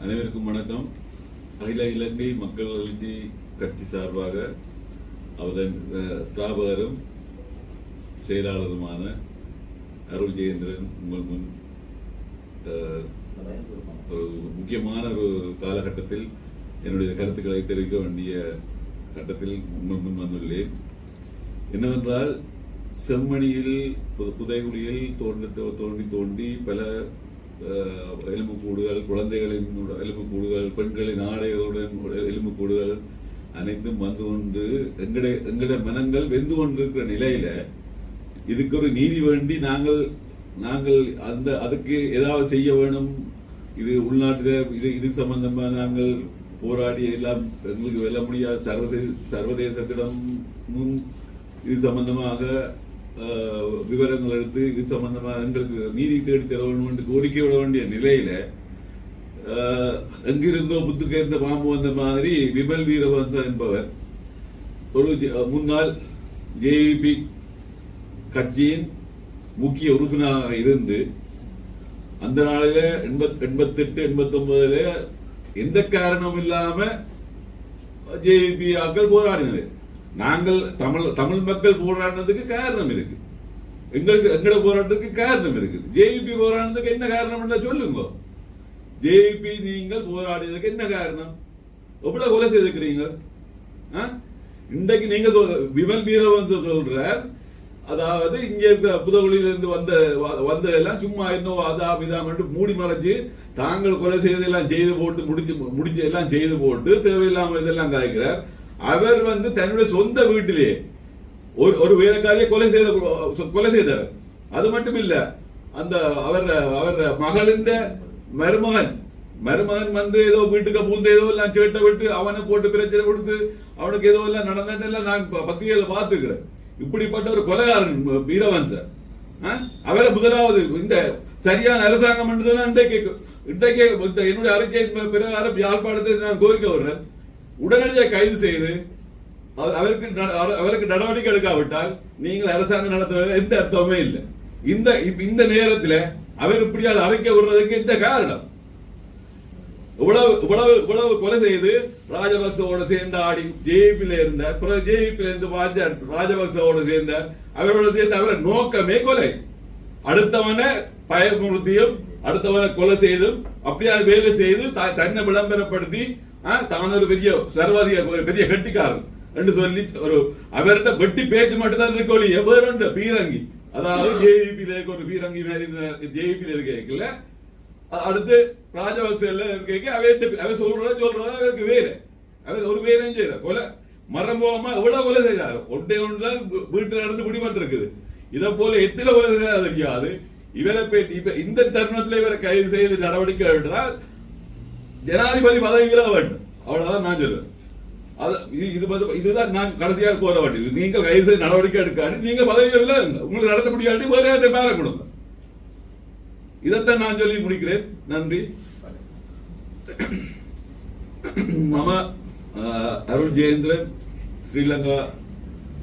அனைவருக்கும் வணக்கம். அகில இலங்கை மக்கள் எழுச்சி கட்சி சார்பாக அவரின் ஸ்தாபகரும் செயலாளருமான அருள் ஜெயேந்திரன் உங்கள் முன் ஒரு முக்கியமான ஒரு காலகட்டத்தில் என்னுடைய கருத்துக்களை தெரிவிக்க வேண்டிய கட்டத்தில் உங்கள் முன் வந்துள்ளேன். என்னவென்றால் செம்மணியில் புதைகுழியில் தோண்டி தோ- தோண்டி தோண்டி பல எலும்பு எலும்புக்கூடுகள் குழந்தைகளின் எலும்பு கூடுகள் பெண்களின் ஆடைகளுடன் எலும்பு கூடுகள் அனைத்தும் வந்து கொண்டு எங்கட எங்கட மனங்கள் வெந்து கொண்டிருக்கிற நிலையில இதுக்கு ஒரு நீதி வேண்டி நாங்கள் நாங்கள் அந்த அதுக்கு ஏதாவது செய்ய வேணும். இது உள்நாட்டில் இது இது சம்பந்தமா நாங்கள் போராடி எல்லாம் எங்களுக்கு வெல்ல முடியாத. சர்வதேச சர்வதேசத்திடமும் இது சம்பந்தமாக விவரங்கள் எடுத்து இது சம்பந்தமாக எங்களுக்கு நீதி தேடி தர வேண்டும் என்று கோரிக்கை விட வேண்டிய நிலையில எங்கிருந்தோ புத்துக்கேர்ந்த பாம்பு வந்த மாதிரி விமல் வீரவன்சா என்பவர் ஒரு முன்னாள் ஜேபி கட்சியின் முக்கிய உறுப்பினராக இருந்து அந்த நாளில எண்பத் எண்பத்தெட்டு எண்பத்தொன்பதுல எந்த காரணமும் இல்லாம ஜேபி ஆக்கள் போராடினது நாங்கள் தமிழ் தமிழ் மக்கள் போராடினதுக்கு காரணம் இருக்கு. எங்களுக்கு எங்களோட போராட்டத்துக்கு காரணம் இருக்குது ஜேபி போராடினதுக்கு என்ன காரணம் சொல்லுங்க. ஜேபி நீங்கள் போராடியதுக்கு என்ன காரணம்? எவ்வளவு கொலை செய்திருக்கிறீங்க? இன்றைக்கு நீங்க சொல்- விமல் வீரவன் சொல்றார். அதாவது இங்க இருக்கிற புதவெளியில இருந்து வந்த வந்ததெல்லாம் சும்மா இன்னும் அதா இதாம் என்று மூடி மறைச்சு தாங்கள் கொலை செய்தெல்லாம் செய்து போட்டு முடிச்சு முடிச்சு எல்லாம் செய்து போட்டு தேவையில்லாம இதெல்லாம் காய்க்கிறார். அவர் வந்து தன்னுடைய சொந்த வீட்டிலே ஒரு ஒரு வேலைக்காரியை கொலை செய்த கொலை செய்தவர் அது மட்டும் இல்ல அந்த அவர் அவர் மகளின் மருமகன் மருமகன் வந்து ஏதோ வீட்டுக்கு பூந்து ஏதோ எல்லாம் சேட்டை விட்டு அவனை போட்டு பிரச்சனை கொடுத்து அவனுக்கு ஏதோ எல்லாம் நடந்ததெல்லாம் நான் பத்திரிகையில பார்த்துக்கிறேன் இப்படிப்பட்ட ஒரு கொலைகாரன் வீரவன்சர் ஆ? அவரை முதலாவது இந்த சரியான அரசாங்கம் இன்றைக்கு இன்றைக்கு இந்த என்னுடைய அறிக்கையின் பிரகாரம் யாழ்ப்பாணத்தை நான் கோரிக்கை வர்றேன் உடனடியாக கைது செய்து அவருக்கு அவருக்கு நடவடிக்கை எடுக்காவிட்டால் நீங்கள் அரசாங்கம் நடத்துவது எந்த அர்த்தமே இல்லை. இந்த இந்த நேரத்துல அவர் இப்படியால் அழைக்க விடுறதுக்கு இந்த காரணம்? இவ்வளவு இவ்வளவு இவ்வளவு கொலை செய்து ராஜபக்சவோட சேர்ந்து ஆடி ஜெயிப்பில் இருந்தார் பிறகு ஜேபில இருந்து வாஜார் ராஜபக்சவோட சேர்ந்தார் அவரோட சேர்ந்து அவரை நோக்கமே கொலை. அடுத்தவனை பயமுறுத்தியும் அடுத்தவனை கொலை செய்தும் அப்படியே வேலை செய்து தன்னை விளம்பரப்படுத்தி தான் ஒரு பெரிய சர்வாதிக ஒரு பெரிய கட்டிக்காரன். என்று சொல்லி ஒரு அவர்கிட்ட வெட்டி பேச்சு மட்டும்தான் தான் இருக்கோலி எவருண்ட பீரங்கி. அதாவது ஜேபில இருக்க ஒரு பீரங்கி மாதிரி ஜேபில இருக்கல அடுத்து ராஜபக்ச எல்லாம் கேட்க அவர் அவன் சொல்றத சொல்றதா அவருக்கு வேலை. அவர் ஒரு வேலையும் செய்யற கொலை மரம் போகாம எவ்வளவு கொலை செய்யறாரு ஒன்றே ஒன்றுதான் தான் வீட்டுல நடந்து பிடிபட்டு இருக்குது இதை போல எத்தனை கொலை செய்தாரு தெரியாது. இவரை இப்ப இந்த தருணத்துல இவரை கைது செய்து நடவடிக்கை என்றால் ஜனாதிபதி பதவி விலக வேண்டும் அவ்வளவுதான் நான் சொல்லுவேன் அது இது- இது வந்து- இதுதான் நான் கடைசியாக கோர வேண்டியது நீங்கள் கைது செய்து நடவடிக்கை எடுக்காது நீங்க பதவி விலகுங்க உங்களுக்கு நடத்த முடியாது வேற யார்கிட்ட பேர கொடுங்க இதைத்தான் நான் சொல்லி முடிக்கிறேன் நன்றி මම අරුල් ජේන්ද්‍රන් ශ්‍රී ලංකා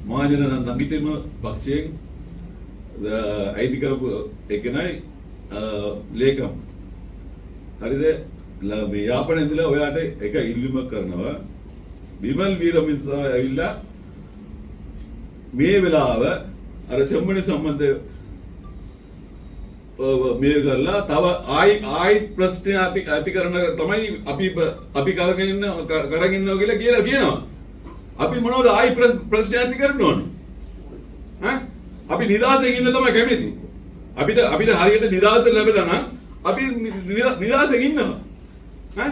මාජන නගිටම පක්ෂයෙන් අයිතිකරපු එකනයි ලේකම් හරිද ල- මේ යාපන ඉඳලා ඔයාට එක ඉල්ලුමක් කරනවා විමල් වීරමින්සා ඇවිල්ලා මේ වෙලාව අර සෙම්මනි සම්බන්ධ මේ කරලා තව ආයි ආයි ප්‍රශ්න ඇති ඇති කරන තමයි අපි බ- අපි කරගෙන ඉන්න ක- කරගෙන ඉන්නවා කියලා කියලා කියනවා. අපි මොනවද ආයි ප්‍රශ්- ප්‍රශ්න ඇති කරන්න ඕනේ? ඈ? අපි නිදාසෙන් ඉන්න තමයි කැමති. අපිට අපිට හරියට නිදාස ලැබෙලා නම් අපි නි- නි- නිදාසෙන් ඉන්නවා. ඈ?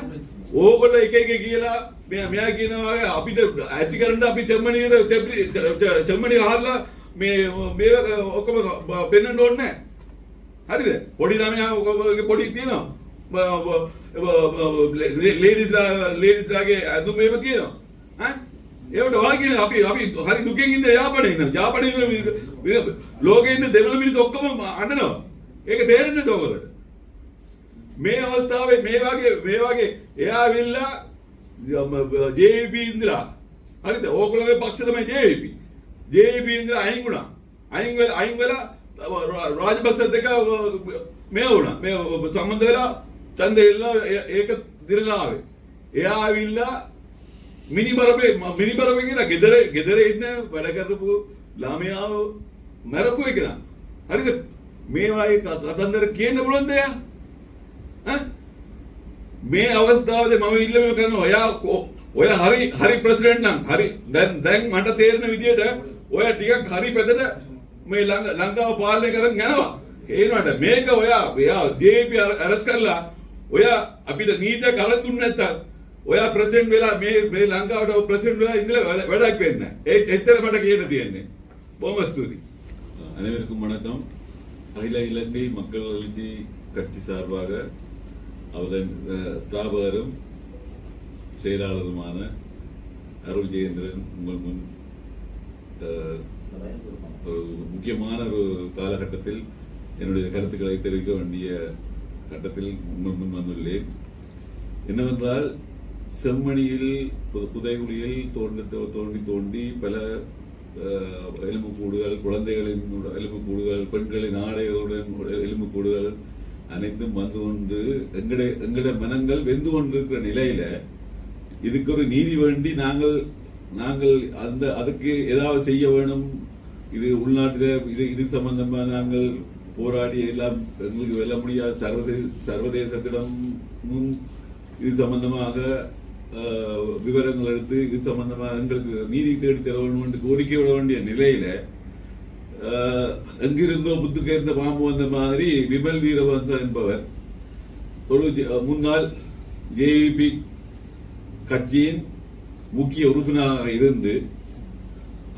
ඕගොල්ලෝ එක එක කියලා මෙයා මෙයා කියනවා වගේ අපිට ඇති කරන්න අපි චෙම්මනියට චෙප්‍රි- ච- ච- චෙම්මනිය අහලා මේ මේ ඔක්කොම පෙන්වන්න ඕනේ නැහැ. හරිද? පොඩි ළමයා ඔක- පොඩි තියෙනවා. ලේඩිස්ලා ලේඩිස්ලාගේ ඇඳුම් මේව තියෙනවා. ඈ? ඒවට ඔයා කියන අපි අපි හරි දුකෙන් ඉන්න යාපනයේ ඉන්න යාපනයේ ඉන්න ලෝකේ ඉන්න දෙමළ මිනිස්සු ඔක්කොම අඬනවා. ඒක තේරෙන්නේ නැද්ද ඔයගොල්ලන්ට මේ අවස්ථාවේ මේ වගේ මේ වගේ එයා ඇවිල්ලා ජේපී ඉඳලා හරිද ඕගොල්ලෝගේ පක්ෂ තමයි ජේපී ජේපී ඉඳලා අයින් වුණා අයින් වෙලා අයින් වෙලා රා- රාජපක්ෂත් එක්ක මේ වුණා මේ සම්බන්ධ වෙලා ඡන්දෙ ඉල්ල ඒක දිරලාවේ. එයා ඇවිල්ලා මිනිමරපේ මිනිමරපේ කියලා ගෙදර ගෙදර ඉන්න වැඩ කරපු ළමයාව මරපු එකන. හරිද? මේවායේ කතන්දර කියන්න පුළුවන්ද එයා? ඈ? මේ අවස්ථාවේදී මම ඉල්ලීම කරනවා ඔයා කො- ඔය හරි හරි ප්‍රෙසිඩන්ට් නම් හරි දැන් දැන් මට තේරෙන විදිහට ඔය ටිකක් හරි පැදට මේ ලං- ලංකාව පාලනය කරන් යනවා ඒනට මේක ඔයා ඔයා ජේපී අරස් කරලා ඔයා අපිට නීතිය කල දුන්නේ නැත්තම් ඔයා ප්‍රෙසිඩන්ට් වෙලා මේ මේ ලංකාවට ප්‍රෙසිඩන්ට් වෙලා ඉඳලා වැඩ- වැඩක් වෙන්නේ නැහැ. ඒ එච්චර මට කියන්න තියෙන්නේ බොහොම ස්තුතියි அனைவருக்கும் வணக்கம் அகில இலங்கை மக்கள் எழுச்சி கட்சி சார்பாக அவரின் அஹ், ஸ்தாபகரும் செயலாளருமான அருள் ஜெயேந்திரன் உங்கள் முன் அஹ், ஒரு முக்கியமான ஒரு காலகட்டத்தில் என்னுடைய கருத்துக்களை தெரிவிக்க வேண்டிய கட்டத்தில் உங்கள் முன் வந்துள்ளேன் என்னவென்றால் செம்மணியில் புதைகுடியில் புதைகுழியில் தோண்டி தோ- தோண்டி தோண்டி பல அஹ், எலும்புக்கூடுகள் குழந்தைகளின் உட- எலும்புக்கூடுகள் பெண்களின் ஆடைகளுடன் எலும்புக்கூடுகள் அனைத்தும் வந்து கொண்டு எங்கட எங்கட மனங்கள் வெந்து கொண்டிருக்கிற நிலையில இதுக்கு ஒரு நீதி வேண்டி நாங்கள் நாங்கள் அந்த அதுக்கு ஏதாவது செய்ய வேணும். இது உள்நாட்டில இது இது சம்பந்தமா நாங்கள் போராடி எல்லாம் எங்களுக்கு வெல்ல முடியாத. சர்வதேச சர்வதேசத்திடமும் இது சம்பந்தமாக விவரங்கள் எடுத்து இது சம்பந்தமாக எங்களுக்கு நீதி தேடி தர வேண்டும் என்று கோரிக்கை விட வேண்டிய நிலையில எங்கிருந்தோ புத்துக்கேர்ந்த பாம்பு வந்த மாதிரி விமல் வீரவன்ச என்பவர் ஒரு முன்னாள் ஜேபி கட்சியின் முக்கிய உறுப்பினராக இருந்து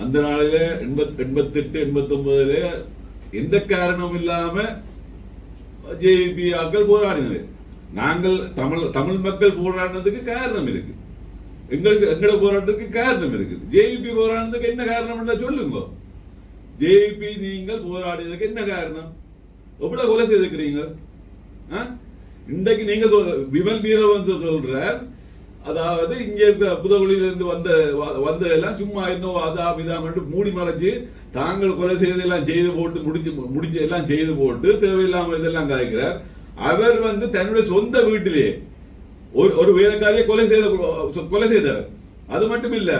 அந்த நாளில எண்பத் எண்பத்தெட்டு எண்பத்தொன்பதுல எந்த காரணமும் இல்லாம ஜேபி ஆக்கள் போராடினது. நாங்கள் தமிழ் தமிழ் மக்கள் போராடினதுக்கு காரணம் இருக்கு. எங்களுக்கு எங்களோட போராட்டத்துக்கு காரணம் இருக்குது ஜேபி போராடினதுக்கு என்ன காரணம் சொல்லுங்க. ஜேபி நீங்கள் போராடியதுக்கு என்ன காரணம்? எப்படி கொலை செய்திருக்கிறீங்க? ஆ? இன்றைக்கு நீங்க சொல்- விமல் வீரவன் சொல்றார். அதாவது இங்க இருக்க புதகுழியில இருந்து வந்த வ- வந்ததெல்லாம் சும்மா இன்னும் அதாம் இதாம் என்று மூடி மறைச்சு தாங்கள் கொலை செய்தெல்லாம் செய்து போட்டு முடிச்சு முடிச்சு எல்லாம் செய்து போட்டு தேவையில்லாம இதெல்லாம் காய்க்கிறார் அவர் வந்து தன்னுடைய சொந்த வீட்டிலேயே ஒரு ஒரு வேலைக்காரியை கொலை செய்த கொலை செய்தவர். அது மட்டும் இல்ல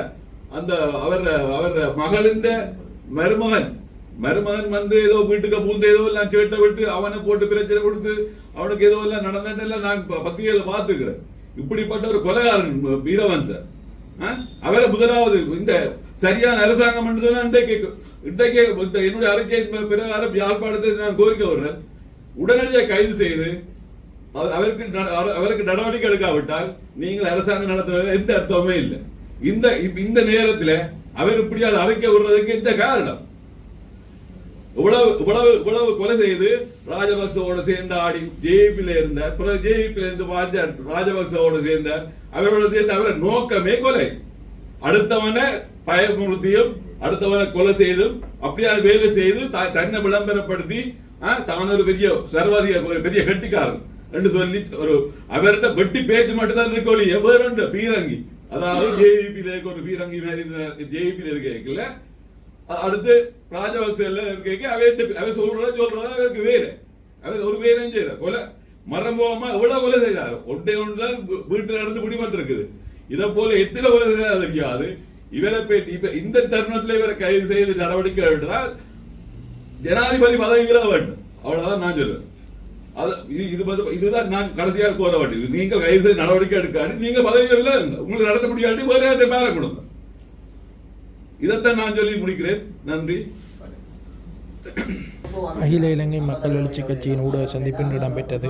அந்த அவர் அவர் மகளின் மருமகன் மருமகன் வந்து ஏதோ வீட்டுக்கு பூந்து ஏதோ எல்லாம் சேட்டை விட்டு அவனை போட்டு பிரச்சனை கொடுத்து அவனுக்கு ஏதோ எல்லாம் நடந்ததெல்லாம் நான் பத்திரிகையில பார்த்துக்கிறேன் இப்படிப்பட்ட ஒரு கொலைகாரன் வீரவன் சார் அவரை முதலாவது இந்த சரியான அரசாங்கம் இன்றைக்கு இன்றைக்கு இந்த என்னுடைய அறிக்கையின் பிரகாரம் யாழ்ப்பாணத்தை நான் கோரிக்கை வர்றேன் உடனடியாக கைது செய்து அவருக்கு அவருக்கு நடவடிக்கை எடுக்காவிட்டால் நீங்கள் அரசாங்கம் நடத்துவது எந்த அர்த்தமே இல்லை இந்த இந்த நேரத்துல அவர் இப்படியால் அழைக்க விடுறதுக்கு இந்த காரணம்? இவ்வளவு இவ்வளவு இவ்வளவு கொலை செய்து ராஜபக்சவோட சேர்ந்து ஆடி ஜெயிப்பில் இருந்தார் பிறகு இருந்து வாஜார் ராஜபக்சவோட சேர்ந்தார் அவரோட சேர்ந்து அவரை நோக்கமே கொலை. அடுத்தவனை பயமுறுத்தியும் அடுத்தவனை கொலை செய்தும் அப்படியே வேலை செய்து தன்னை விளம்பரப்படுத்தி தான் ஒரு பெரிய சர்வாதிக பெரிய கட்டிக்காரன். என்று சொல்லி ஒரு அவர்கிட்ட வெட்டி பேச்சு மட்டும்தான் இருக்கோலி இருக்க பீரங்கி. அதாவது ஜேபில இருக்க ஒரு பீரங்கி மாதிரி ஜேபில இருக்கல அடுத்து ராஜபக்ச இருக்க அவன் அவன் சொல்றத சொல்றதா அவருக்கு வேலை அவன் ஒரு வேலையும் செய்யற கொலை. மரம் போகாம எவ்வளவு கொலை செய்யறாரு ஒன்றே ஒன்று தான் வீட்டுல நடந்து பிடிபட்டு இருக்குது இதை போல எத்தனை கொலை செய்யறாரு தெரியாது. இவரை போய் இப்ப இந்த தருணத்துல இவரை கைது செய்து நடவடிக்கை என்றால் ஜனாதிபதி பதவி வேண்டும். அவ்வளவுதான் நான் சொல்றேன். அது இது- இதுதான் நான் கடைசியாக கோர வேண்டியது நீங்கள் கைது செய்து நடவடிக்கை எடுக்காது. நீங்க பதவி உங்களுக்கு நடத்த முடியாது. வேற யார்கிட்ட மேல கொடுங்க இதைத்தான் நான் சொல்லி முடிக்கிறேன். நன்றி. அகில இலங்கை மக்கள் எழுச்சி கட்சியின் ஊடக சந்திப்பில் இடம்பெற்றது